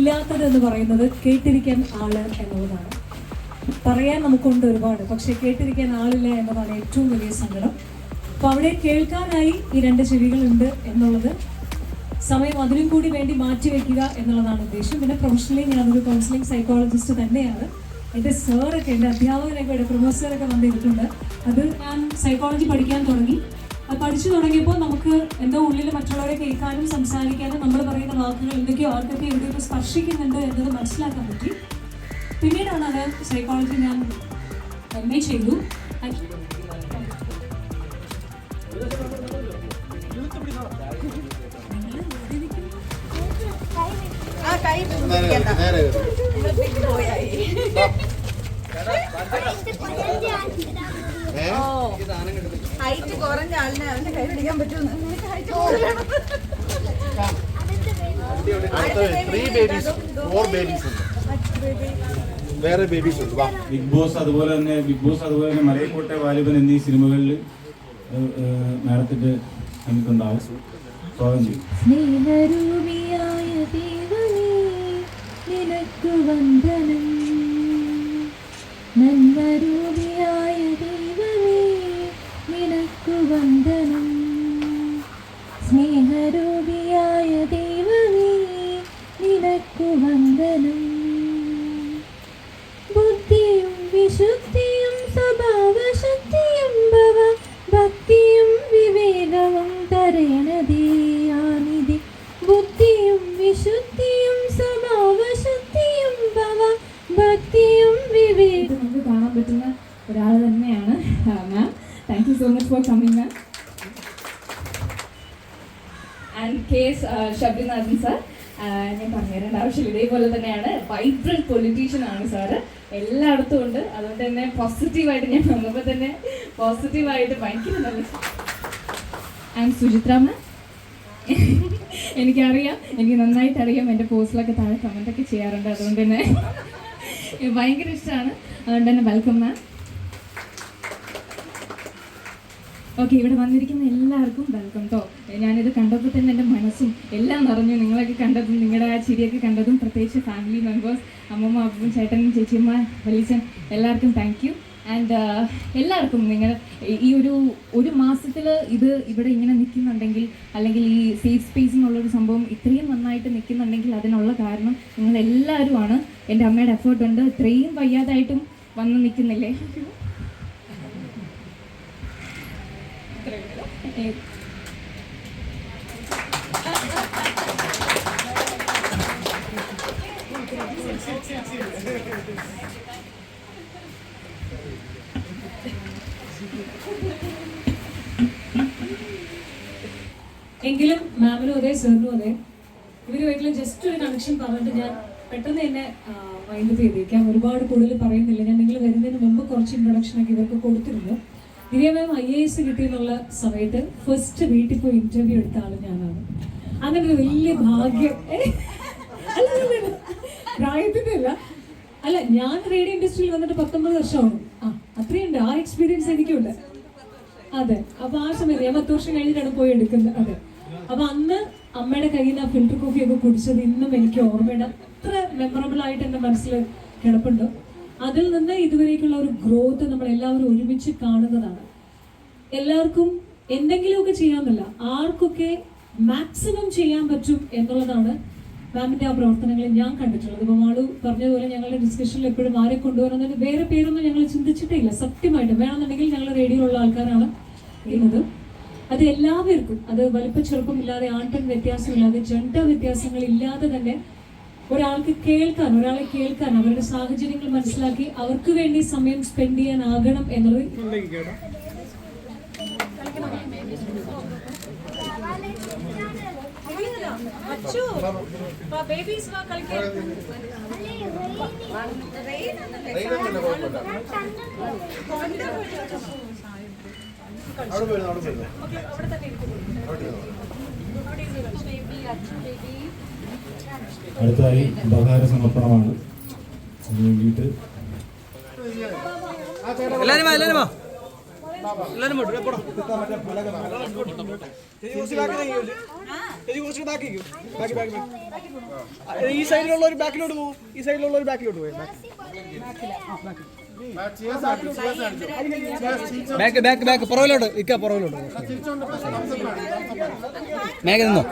ഇല്ലാത്തത് എന്ന് പറയുന്നത് കേട്ടിരിക്കാൻ ആൾ എന്നുള്ളതാണ്. പറയാൻ നമുക്കുണ്ട് ഒരുപാട് പക്ഷെ കേട്ടിരിക്കാൻ ആളില്ല എന്നതാണ് ഏറ്റവും വലിയ സങ്കടം. അപ്പൊ അവിടെ കേൾക്കാനായി ഈ രണ്ട് ചെവികളുണ്ട് എന്നുള്ളത് സമയം അതിനും കൂടി വേണ്ടി മാറ്റിവെക്കുക എന്നുള്ളതാണ് ഉദ്ദേശം. പിന്നെ പ്രൊഫഷണലി ഞാനൊരു കൗൺസിലിംഗ് സൈക്കോളജിസ്റ്റ് തന്നെയാണ്. എന്റെ സാറൊക്കെ എന്റെ അധ്യാപകരൊക്കെ ഇവിടെ പ്രൊഫസറൊക്കെ വന്നിട്ടുണ്ട് അത് ഞാൻ സൈക്കോളജി പഠിക്കാൻ തുടങ്ങി. പഠിച്ചു തുടങ്ങിയപ്പോൾ നമുക്ക് എന്തോ ഉള്ളിൽ മറ്റുള്ളവരെ കേൾക്കാനും സംസാരിക്കാനും നമ്മൾ പറയുന്ന വാക്കുകൾ എന്തൊക്കെയോ ആൾക്കൊക്കെ എവിടെയൊക്കെ സ്പർശിക്കുന്നുണ്ട് എന്നത് മനസ്സിലാക്കാൻ പറ്റി. പിന്നീടാണ് അത് സൈക്കോളജി ഞാൻ എം എ ചെയ്തു നേരെ ഹൈറ്റ് കുറഞ്ഞ ആളിനെ അവന്റെ കൈ പിടിക്കാൻ പറ്റുമെന്ന്. ഹൈറ്റ് കൂടുതലാണ്? വേറെ ബേബീസ് ഉണ്ട്. വാ. ബിഗ് ബോസ് അതുപോലെ തന്നെ ബിഗ് ബോസ് അതുപോലെ തന്നെ മലയക്കോട്ടെ വാലിബൻ എന്നീ സിനിമകളിൽ മാഡത്തിന്റെ നമുക്കുണ്ടാവും സ്വാഗതം ചെയ്യും. സ്നേഹരൂപിയായ ദൈവമേ നിനക്ക് വന്ദനം. Thank for coming, ma'am. And K S Shabarinathan sir ഞാൻ പറഞ്ഞുതരേണ്ട ആവശ്യമില്ല ഇതേപോലെ തന്നെയാണ്. വൈബ്രന്റ് പൊളിറ്റീഷ്യൻ ആണ് സാറ് എല്ലായിടത്തും ഉണ്ട്. അതുകൊണ്ട് തന്നെ പോസിറ്റീവായിട്ട് ഞാൻ വന്നപ്പോൾ തന്നെ പോസിറ്റീവായിട്ട് ഭയങ്കര നല്ല ആൻഡ് സുചിത്ര മാം എനിക്കറിയാം. എനിക്ക് നന്നായിട്ട് അറിയാം. എന്റെ പോസ്റ്റിലൊക്കെ താഴെ കമന്റ് ഒക്കെ ചെയ്യാറുണ്ട്. അതുകൊണ്ട് തന്നെ ഭയങ്കര ഇഷ്ടമാണ്. അതുകൊണ്ട് തന്നെ വെൽക്കം മാം ഓക്കെ ഇവിടെ വന്നിരിക്കുന്ന എല്ലാവർക്കും വെൽക്കം കേട്ടോ ഞാനിത് കണ്ടപ്പോൾ തന്നെ എന്റെ മനസ്സും എല്ലാം നിറഞ്ഞു. നിങ്ങളൊക്കെ കണ്ടതും നിങ്ങളുടെ ആ ചിരിയൊക്കെ കണ്ടതും പ്രത്യേകിച്ച് ഫാമിലി മെമ്പേഴ്സ് അമ്മമ്മ അപ്പനും ചേട്ടനും ചേച്ചിയമ്മ വലിയച്ഛൻ എല്ലാവർക്കും താങ്ക് യു ആൻഡ് എല്ലാവർക്കും നിങ്ങൾ ഈ ഒരു ഒരു മാസത്തിൽ ഇത് ഇവിടെ ഇങ്ങനെ നിൽക്കുന്നുണ്ടെങ്കിൽ അല്ലെങ്കിൽ ഈ സേഫ് സ്പേസ് എന്നുള്ളൊരു സംഭവം ഇത്രയും നന്നായിട്ട് നിൽക്കുന്നുണ്ടെങ്കിൽ അതിനുള്ള കാരണം നിങ്ങൾ എല്ലാവരുമാണ് എന്റെ അമ്മയുടെ എഫേർട്ട് ഉണ്ട് ഇത്രയും വയ്യാതായിട്ടും വന്ന് നിൽക്കുന്നില്ലേ? എങ്കിലും മാമിനും അതെ സാറിനും അതെ ഇവരുമായിട്ടുള്ള ജസ്റ്റ് ഒരു കണക്ഷൻ പറഞ്ഞിട്ട് ഞാൻ പെട്ടെന്ന് തന്നെ വൈൻഡ് ചെയ്തേക്കാം. ഒരുപാട് കൂടുതൽ പറയുന്നില്ല. ഞാൻ നിങ്ങൾ വരുന്നതിന് മുമ്പ് കുറച്ച് ഇൻട്രൊഡക്ഷൻ ഒക്കെ ഇവർക്ക് കൊടുത്തിരുന്നു. Divya ma'am I A S കിട്ടിയെന്നുള്ള സമയത്ത് ഫസ്റ്റ് വീട്ടിൽ പോയി ഇന്റർവ്യൂ എടുത്ത ആൾ ഞാനാണ്. അങ്ങനെ ഒരു വലിയ ഭാഗ്യം. പ്രായത്തിന്റെ അല്ല. അല്ല ഞാൻ റേഡിയോ ഇൻഡസ്ട്രിയിൽ വന്നിട്ട് പത്തൊമ്പത് വർഷമാണ്. ആ അത്രയുണ്ട്. ആ എക്സ്പീരിയൻസ് എനിക്കുണ്ട്. അതെ. അപ്പൊ ആ സമയത്ത് ഞാൻ പത്ത് വർഷം കഴിഞ്ഞിട്ടാണ് പോയി എടുക്കുന്നത്. അതെ. അപ്പൊ അന്ന് അമ്മയുടെ കയ്യിൽ നിന്ന് ആ ഫിൽറ്റർ കോഫി ഒക്കെ കുടിച്ചത് ഇന്നും എനിക്ക് ഓർമ്മയുണ്ട്. അത്ര മെമ്മറബിൾ ആയിട്ട് എന്റെ മനസ്സിൽ കിടപ്പുണ്ട്. അതിൽ നിന്ന് ഇതുവരേക്കുള്ള ഒരു ഗ്രോത്ത് നമ്മൾ എല്ലാവരും ഒരുമിച്ച് കാണുന്നതാണ്. എല്ലാവർക്കും എന്തെങ്കിലുമൊക്കെ ചെയ്യാമെന്നല്ല ആർക്കൊക്കെ മാക്സിമം ചെയ്യാൻ പറ്റും എന്നുള്ളതാണ് മാമിന്റെ ആ പ്രവർത്തനങ്ങളിൽ ഞാൻ കണ്ടിട്ടുള്ളത്. ഇപ്പൊ മാളു പറഞ്ഞതുപോലെ ഞങ്ങളുടെ ഡിസ്കഷനിൽ എപ്പോഴും ആരെ കൊണ്ടുവരുന്നതിന് വേറെ പേരൊന്നും ഞങ്ങൾ ചിന്തിച്ചിട്ടേ ഇല്ല സത്യമായിട്ട്. വേണമെന്നുണ്ടെങ്കിൽ ഞങ്ങൾ റേഡിയോയിലുള്ള ആൾക്കാരാണ് ചെയ്യുന്നത് അത് എല്ലാവർക്കും അത് വലിപ്പ ചെറുപ്പമില്ലാതെ ആൺപെൺ വ്യത്യാസമില്ലാതെ ജെൻഡർ വ്യത്യാസങ്ങൾ ഇല്ലാതെ തന്നെ ഒരാൾക്ക് കേൾക്കാൻ ഒരാളെ കേൾക്കാൻ അവരുടെ സാഹചര്യങ്ങൾ മനസ്സിലാക്കി അവർക്ക് വേണ്ടി സമയം സ്പെൻഡ് ചെയ്യാനാകണം എന്നുള്ളത് അവിടെ പോയിരുന്നു അവിടെ പോയിരുന്നു അവിടെ. അടുത്തതായി ഉപഹാര സമർപ്പണമാണ്. അതിന് വേണ്ടിയിട്ട് എല്ലാരും വാ എല്ലാരും വാ. എല്ലാരും ഈ സൈഡിലുള്ള ഒരു ബാക്കിലോട്ട് പോകും ഈ സൈഡിലുള്ള ഒരു ബാക്കിലോട്ട് പോയി. ബാക്ക്. ബാക്ക് ബാക്ക് പുറകിലോട്ട്. ഇക്ക പുറകിലോട്ട്. മേഘ നിന്നോ?